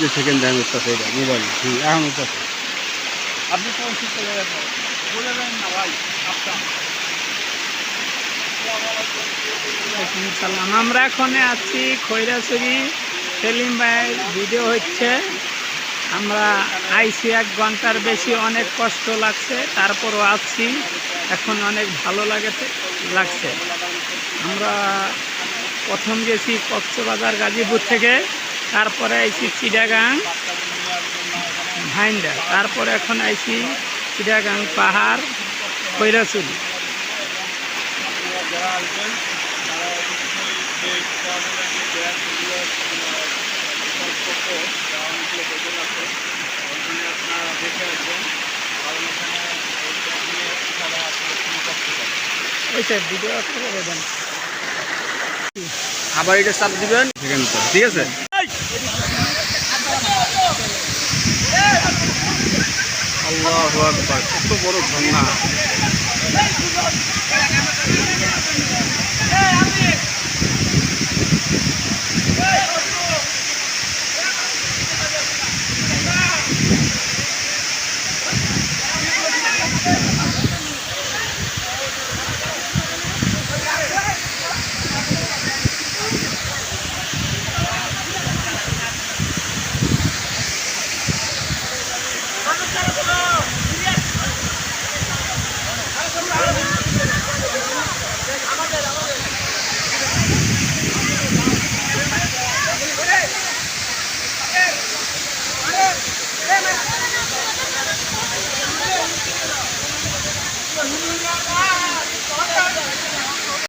যে second hand উঠতেছে এটা মোবাইল হুম এখন উঠতেছে। আপনি কোন বলে দেন না ভাই সালাম আমরা এখন আছি খৈরাছড়ি। সেলিম ভাইয়ের ভিডিও হচ্ছে। আমরা আইসি এক ঘণ্টার বেশি অনেক কষ্ট লাগছে তারপরও আসছি এখন অনেক ভালো লাগেছে লাগছে। আমরা প্রথম গেছি কক্সবাজার গাজীপুর থেকে। তারপরে আইছি চিটাগাং ভাইন্ডা। তারপরে এখন আইছি চিটাগাং পাহাড় খৈরাছড়ি যারা আসবেন তারা অবশ্যই যে ট্রাভেল অ্যান্ড গ্যাসগুলো করতে যারা অনেকগুলো হোটেল আছে ওইখানে আপনারা দেখে আসবেন কারণ এখানে এই ট্যাগ নিয়ে তারা আসলে খুবই কষ্ট পাবে ওইটা ভিডিও করে দেন। আবার এটা চাপ দিবেন? সেকেন্ড ঠিক আছে? আল্লাহ আকবার কত বড় ঝর্ণা। Yeah.